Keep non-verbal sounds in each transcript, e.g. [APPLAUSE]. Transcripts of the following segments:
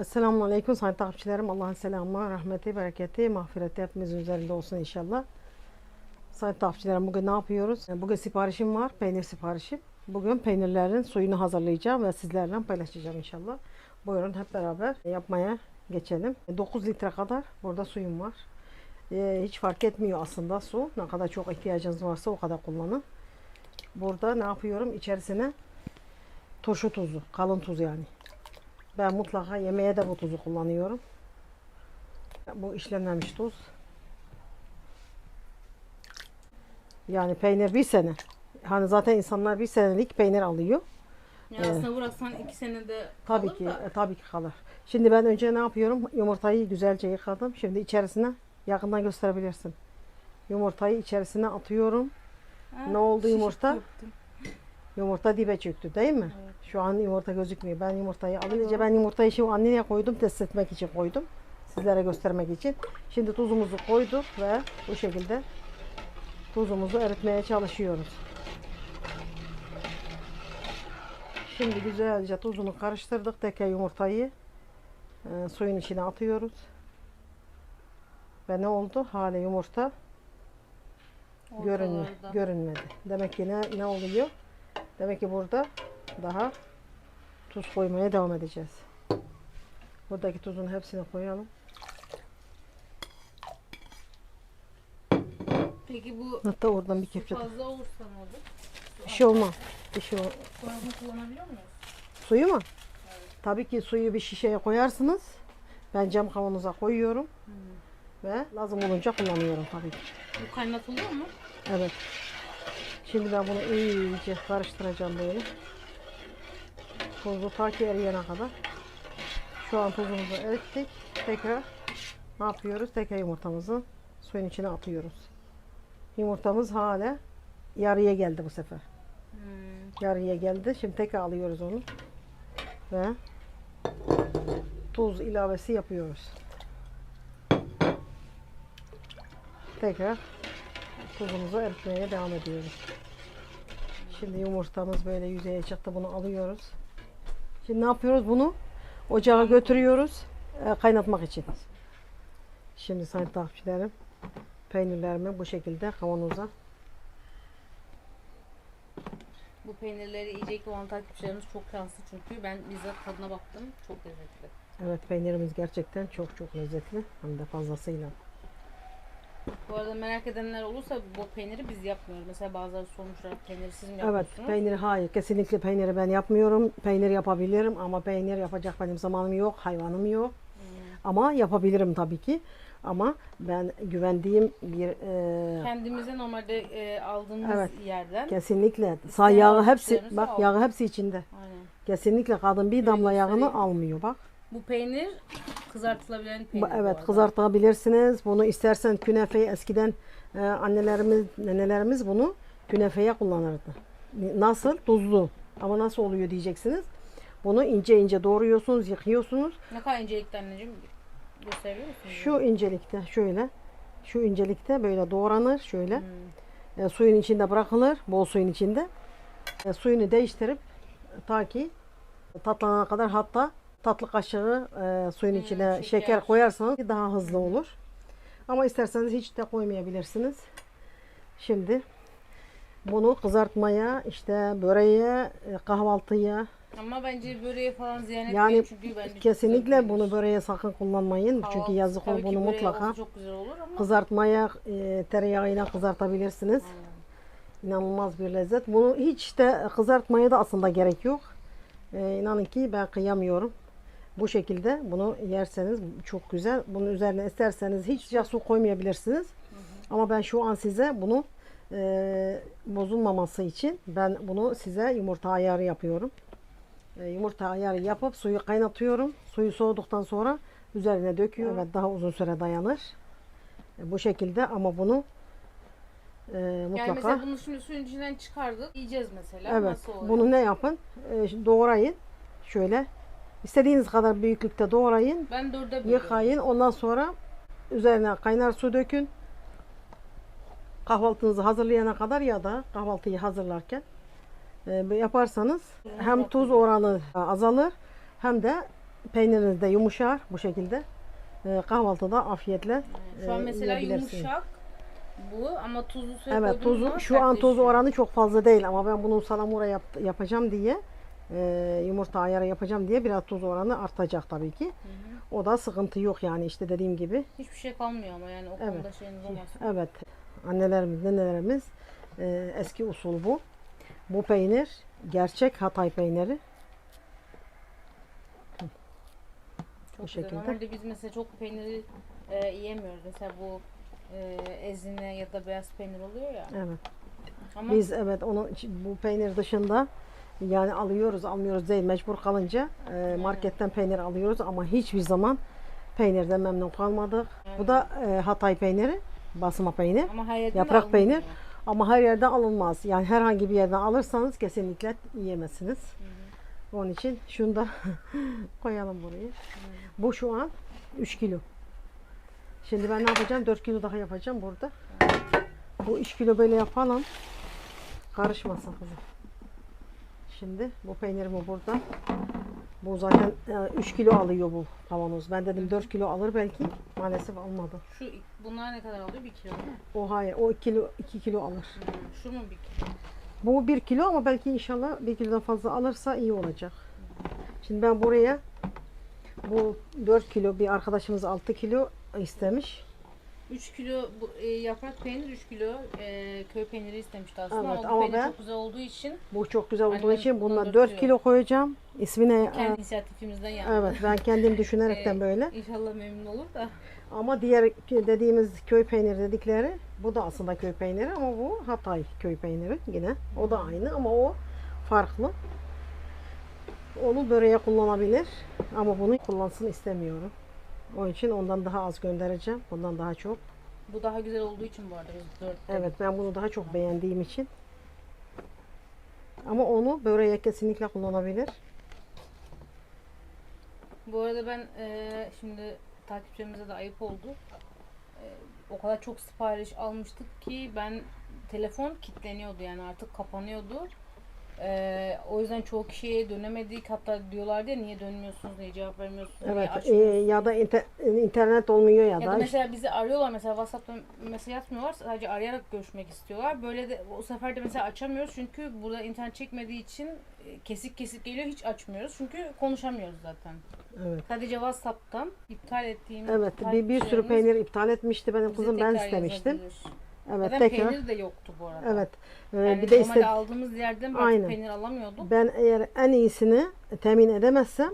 Esselamu Aleyküm sayın takipçilerim. Allah'ın selamı, rahmeti, bereketi, mağfireti hepimizin üzerinde olsun inşallah. Sayın takipçilerim bugün ne yapıyoruz? Bugün siparişim var, peynir siparişim. Bugün peynirlerin suyunu hazırlayacağım ve sizlerle paylaşacağım inşallah. Buyurun hep beraber yapmaya geçelim. 9 litre kadar burada suyum var. Ee, hiç fark etmiyor aslında su. Ne kadar çok ihtiyacınız varsa o kadar kullanın. Burada ne yapıyorum? İçerisine turşu tuzu, kalın tuz yani. Ben mutlaka yemeğe de bu tuzu kullanıyorum. Bu işlenmemiş tuz. Yani peynir bir sene. Hani zaten insanlar bir senelik peynir alıyor. Ya aslında bıraksan iki senede Tabii kalır ki, da. e, tabii ki kalır. Şimdi ben önce ne yapıyorum? Yumurtayı güzelce yıkadım. Şimdi içerisine yakından gösterebilirsin. Yumurtayı içerisine atıyorum. Ha, Ne oldu yumurta? Yumurta dibe çöktü değil mi? Şu an yumurta gözükmüyor. Ben yumurtayı alınca ben yumurtayı şimdi anneye koydum test etmek için koydum. Sizlere göstermek için. Şimdi tuzumuzu koyduk ve bu şekilde tuzumuzu eritmeye çalışıyoruz. Şimdi güzelce tuzunu karıştırdık. Tekrar yumurtayı e, suyun içine atıyoruz. Ve ne oldu? Hala yumurta görünmüyor, Ortalarda. görünmedi. Demek ki ne, ne oluyor? Demek ki burada daha tuz koymaya devam edeceğiz. Buradaki tuzun hepsini koyalım. Peki bu Hatta oradan bir kepçe. fazla olursa ne olur? Bir şey olmaz. Bir şey ol- Sonrasında kullanabiliyor muyuz? Suyu mu? Tabii ki suyu bir şişeye koyarsınız. Ben cam kavanoza koyuyorum. Ve lazım olunca kullanıyorum tabii ki. Bu kaynatılıyor mu? Evet. Şimdi ben bunu iyice karıştıracağım böyle. Tuzu ta ki eriyene kadar. Şu an tuzumuzu erittik. Tekrar ne yapıyoruz? Tekrar yumurtamızı suyun içine atıyoruz. Yumurtamız hala yarıya geldi bu sefer. Hmm. Yarıya geldi. Şimdi tekrar alıyoruz onu. Ve tuz ilavesi yapıyoruz. Tekrar tuzumuzu eritmeye devam ediyoruz. Şimdi yumurtamız böyle yüzeye çıktı. Bunu alıyoruz. Şimdi ne yapıyoruz? Bunu ocağa götürüyoruz. e, kaynatmak için. Şimdi sayın takipçilerim peynirlerimi bu şekilde kavanoza Bu peynirleri yiyecek olan takipçilerimiz çok şanslı çünkü ben bizzat tadına baktım. Çok lezzetli. Evet peynirimiz gerçekten çok çok lezzetli. Hem de fazlasıyla. Bu arada merak edenler olursa bu peyniri biz yapmıyoruz. Mesela bazıları sormuşlar peyniri siz mi Evet yapıyorsunuz? peyniri hayır kesinlikle peyniri ben yapmıyorum. Peynir yapabilirim ama peynir yapacak benim zamanım yok, hayvanım yok. Ama yapabilirim tabii ki. Ama ben güvendiğim bir e, Kendimize normalde e, aldığımız Evet. yerden. kesinlikle sağ yağı hepsi bak al. yağı hepsi içinde. Aynen. Kesinlikle kadın bir damla yağını göstereyim. almıyor bak. Bu peynir kızartılabilen peynir. bu Evet kızartabilirsiniz. Bunu istersen künefeyi eskiden e, annelerimiz, nenelerimiz bunu künefeye kullanırdı. Nasıl? Tuzlu. Ama nasıl oluyor diyeceksiniz. Bunu ince ince doğruyorsunuz, yıkıyorsunuz. Ne kadar incelikte anneciğim gösterebilir bize? Şu incelikte şöyle. Şu incelikte böyle doğranır şöyle. Hmm. E, suyun içinde bırakılır. Bol suyun içinde. E, suyunu değiştirip ta ki tatlanana kadar hatta tatlı kaşığı e, suyun Hmm, içine şeker. şeker. koyarsanız daha hızlı olur. Ama isterseniz hiç de koymayabilirsiniz. Şimdi bunu kızartmaya, işte böreğe, e, kahvaltıya Ama bence böreğe falan ziyan etmeyin yani çünkü bence kesinlikle bunu böreğe sakın kullanmayın. kahvaltı. Çünkü yazık olur bunu mutlaka çok güzel olur ama kızartmaya e, tereyağıyla kızartabilirsiniz. Aynen. İnanılmaz bir lezzet. Bunu hiç de kızartmaya da aslında gerek yok. Ee, inanın ki ben kıyamıyorum. Bu şekilde bunu yerseniz çok güzel. Bunun üzerine isterseniz hiç sıcak su koymayabilirsiniz. Ama ben şu an size bunu e, bozulmaması için ben bunu size yumurta ayarı yapıyorum. E, yumurta ayarı yapıp suyu kaynatıyorum. Suyu soğuduktan sonra üzerine döküyorum. Evet daha uzun süre dayanır. E, bu şekilde ama bunu e, mutlaka Yani mesela bunu şimdi suyun içinden çıkardık. Yiyeceğiz mesela. Evet. Nasıl? Bunu ne yapın? Ee, doğrayın. Şöyle. İstediğiniz kadar büyüklükte doğrayın. ben dörde bölüyorum. Yıkayın. Ondan sonra üzerine kaynar su dökün. Kahvaltınızı hazırlayana kadar ya da kahvaltıyı hazırlarken e, yaparsanız hem tuz oranı azalır hem de peyniriniz de yumuşar bu şekilde. Ee, kahvaltıda afiyetle Şu an e, mesela yumuşak bu ama tuzlu suya Evet tuzu şu an sertleşiyor. oranı çok fazla değil ama ben bunu salamura yap- yapacağım diye e, yumurta ayarı yapacağım diye biraz tuz oranı artacak tabii ki. O da sıkıntı yok yani işte dediğim gibi. Hiçbir şey kalmıyor ama yani o Evet. konuda şeyiniz olmaz. Evet annelerimiz nenelerimiz e, eski usul bu. Bu peynir gerçek Hatay peyniri. Çok Bu güzel. şekilde. Normalde biz mesela çok peyniri e, yiyemiyoruz. Mesela bu e, ezine ya da beyaz peynir oluyor ya. Evet. Ama Biz evet onu bu peynir dışında yani alıyoruz almıyoruz değil mecbur kalınca e, marketten peynir alıyoruz ama hiçbir zaman peynirden memnun kalmadık. Bu da e, Hatay peyniri, basma peynir. ama her yerden Yaprak alınmıyor. peynir. Ama her yerden alınmaz. Yani herhangi bir yerden alırsanız kesinlikle yiyemezsiniz. Onun için şunu da [LAUGHS] koyalım buraya. Bu şu an 3 kilo. Şimdi ben ne yapacağım? 4 kilo daha yapacağım burada. Bu 3 kilo böyle yapalım. Karışmasın kızım. Şimdi bu peynirimi burada. Bu zaten 3 kilo alıyor bu kavanoz. Ben dedim 4 kilo alır belki. Maalesef almadı. Şu bunlar ne kadar alıyor? Bir kilo değil mi? O hayır. O 2 kilo 2 kilo alır. Hı, Şu mu bir kilo? Bu 1 kilo ama belki inşallah 1 kilodan fazla alırsa iyi olacak. Şimdi ben buraya bu 4 kilo bir arkadaşımız 6 kilo istemiş. 3 kilo bu, e, yaprak peynir, 3 kilo e, köy peyniri istemişti aslında Evet, ama bu ama peynir ben- çok güzel olduğu için Bu çok güzel olduğu Annem için bundan bunu 4 diyor. kilo koyacağım. İsmine kendi inisiyatifimizden yaptı. evet ben kendim düşünerekten [LAUGHS] Ee, böyle. İnşallah memnun olur da. Ama diğer dediğimiz köy peyniri dedikleri bu da aslında köy peyniri ama bu Hatay köy peyniri yine. O da aynı ama o farklı. Onu böreğe kullanabilir ama bunu kullansın istemiyorum. Onun için ondan daha az göndereceğim. Bundan daha çok. Bu daha güzel olduğu için bu arada biz 4 Evet ben bunu daha çok beğendiğim için. Ama onu böreğe kesinlikle kullanabilir. Bu arada ben e, şimdi takipçilerimize de ayıp oldu. E, o kadar çok sipariş almıştık ki ben telefon kilitleniyordu yani artık kapanıyordu. E, o yüzden çoğu kişiye dönemedik. Hatta diyorlardı ya niye dönmüyorsunuz, niye cevap vermiyorsunuz, niye Evet e, açmıyorsunuz? ya da inter- internet olmuyor ya, Ya da da mesela bizi arıyorlar mesela WhatsApp'ta mesaj atmıyorlar sadece arayarak görüşmek istiyorlar. Böyle de o sefer de mesela açamıyoruz çünkü burada internet çekmediği için e, kesik kesik geliyor hiç açmıyoruz çünkü konuşamıyoruz zaten. evet. Sadece WhatsApp'tan iptal ettiğim Evet bir, bir sürü takipçilerimiz peynir iptal etmişti benim bize kızım ben tekrar istemiştim. yazabilir. Evet Zaten peynir de yoktu bu arada. Evet. Ee, Yani bir de normalde iste aldığımız yerden Aynen. artık peynir alamıyorduk. ben eğer en iyisini temin edemezsem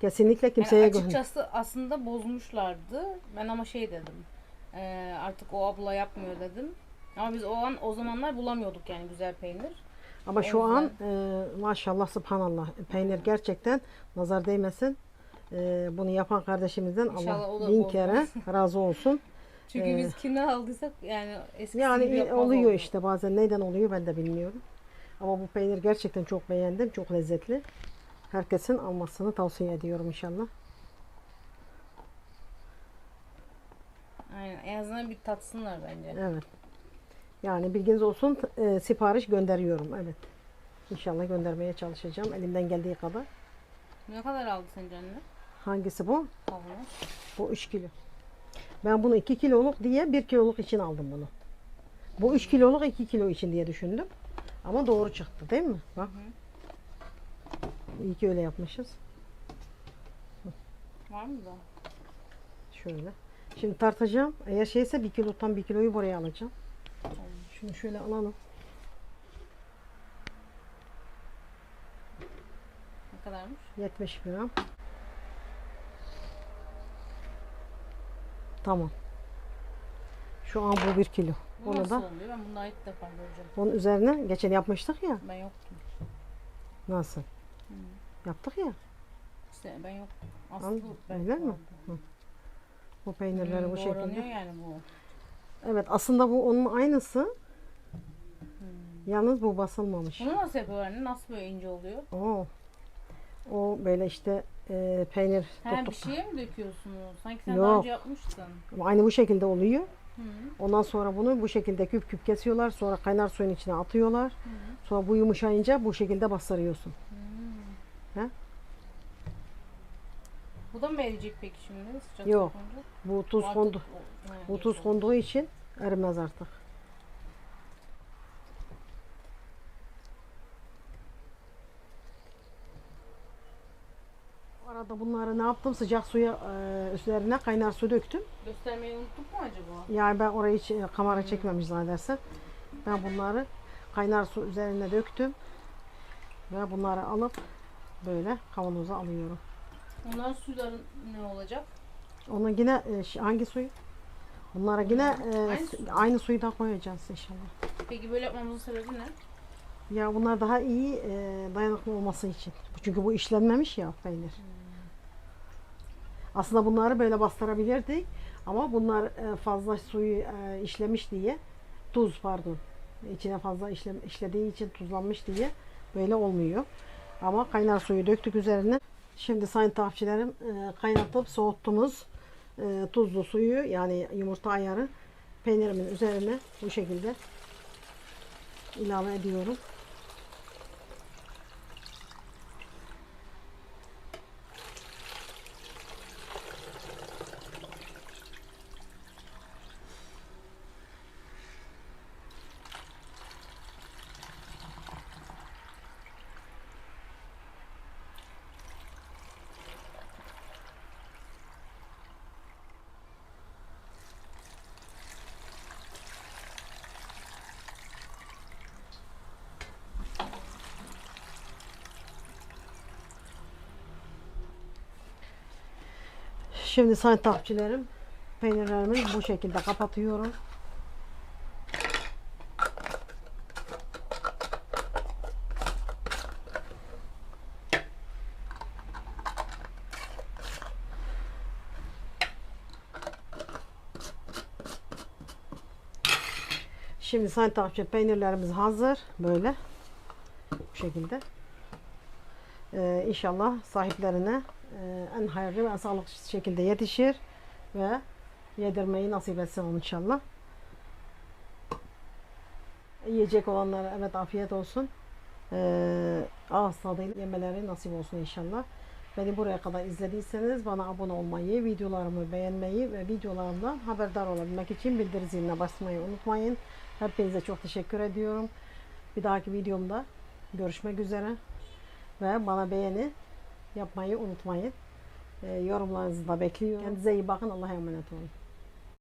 kesinlikle kimseye yani açıkçası aslında bozmuşlardı. Ben ama şey dedim. e, artık o abla yapmıyor dedim. Ama biz o an o zamanlar bulamıyorduk yani güzel peynir. Ama o şu an e, maşallah subhanallah peynir gerçekten nazar değmesin. E, bunu yapan kardeşimizden İnşallah o Allah da bin bozmaz. kere [LAUGHS] razı olsun. Çünkü Ee, biz kimden aldıysak yani eskisi Yani yapmaz oluyor oldu. işte bazen neyden oluyor ben de bilmiyorum. Ama bu peynir gerçekten çok beğendim. Çok lezzetli. Herkesin almasını tavsiye ediyorum inşallah. Aynen en azından bir tatsınlar bence. Evet. Yani bilginiz olsun e, sipariş gönderiyorum. Evet. İnşallah göndermeye çalışacağım elimden geldiği kadar. Ne kadar aldı sence anne? Hangisi bu? Kavanoz. Bu 3 kilo. Ben bunu 2 kiloluk diye 1 kiloluk için aldım bunu. Bu 3 kiloluk 2 kilo için diye düşündüm. Ama doğru çıktı değil mi? Bak. İyi ki öyle yapmışız. Var mı da? Şöyle. Şimdi tartacağım. Eğer şeyse 1 kilo tam 1 kiloyu buraya alacağım. Şunu şöyle alalım. Ne kadarmış? 70 gram. Tamam. Şu an bu 1 kilo. Bu Onu nasıl da oluyor? Ben bunu ilk defa göreceğim. onun üzerine geçen yapmıştık ya. Ben yoktum. Nasıl? Yaptık ya. İşte ben yoktum. Al, Aslı belki öyle mi? vardı. Bu peynirleri Hmm, bu doğranıyor şekilde. yani bu. Evet aslında bu onun aynısı. Hmm. Yalnız bu basılmamış. Bunu nasıl yapıyorlar anne? Nasıl böyle ince oluyor? Oo. O böyle işte e, peynir He bir tuttuk. şeye mi döküyorsunuz? Sanki sen Yok. daha önce yapmıştın. Aynı bu şekilde oluyor. Hı. Ondan sonra bunu bu şekilde küp küp kesiyorlar. Sonra kaynar suyun içine atıyorlar. Sonra bu yumuşayınca bu şekilde bastırıyorsun. Bu da mı eriyecek peki şimdi? Sıcak Yok. Bu tuz kondu. Bu tuz konduğu için erimez artık. Arada bunları ne yaptım? Sıcak suya e, üstlerine kaynar su döktüm. Göstermeyi unuttuk mu acaba? Yani ben orayı hiç, e, kamera çekmemiş zannedersem. Ben bunları kaynar su üzerine döktüm. Ve bunları alıp böyle kavanoza alıyorum. Onların suyların ne olacak? Onun yine e, hangi suyu? Bunlara yine e, Aynı su- su. aynı suyu da koyacağız inşallah. Peki böyle yapmamızın sebebi ne? Ya bunlar daha iyi e, dayanıklı olması için. Çünkü bu işlenmemiş ya peynir. Aslında bunları böyle bastırabilirdik. Ama bunlar e, fazla suyu e, işlemiş diye tuz pardon. içine fazla işle, işlediği için tuzlanmış diye böyle olmuyor. Ama kaynar suyu döktük üzerine. Şimdi sayın takipçilerim e, kaynatıp soğuttuğumuz tuzlu suyu yani yumurta ayarı peynirimin üzerine bu şekilde ilave ediyorum. Şimdi sayın takipçilerim peynirlerimi bu şekilde kapatıyorum. Şimdi sayın takipçilerim peynirlerimiz hazır. Böyle. Bu şekilde. Ee, inşallah sahiplerine en hayırlı ve en sağlıklı şekilde yetişir ve yedirmeyi nasip etsin inşallah. Yiyecek olanlara evet afiyet olsun. Ee, ağız tadıyla yemeleri nasip olsun inşallah. Beni buraya kadar izlediyseniz bana abone olmayı, videolarımı beğenmeyi ve videolarımdan haberdar olabilmek için bildiri ziline basmayı unutmayın. Hepinize çok teşekkür ediyorum. Bir dahaki videomda görüşmek üzere ve bana beğeni yapmayı unutmayın. Ee, yorumlarınızı da bekliyorum. Kendinize iyi bakın. Allah'a emanet olun.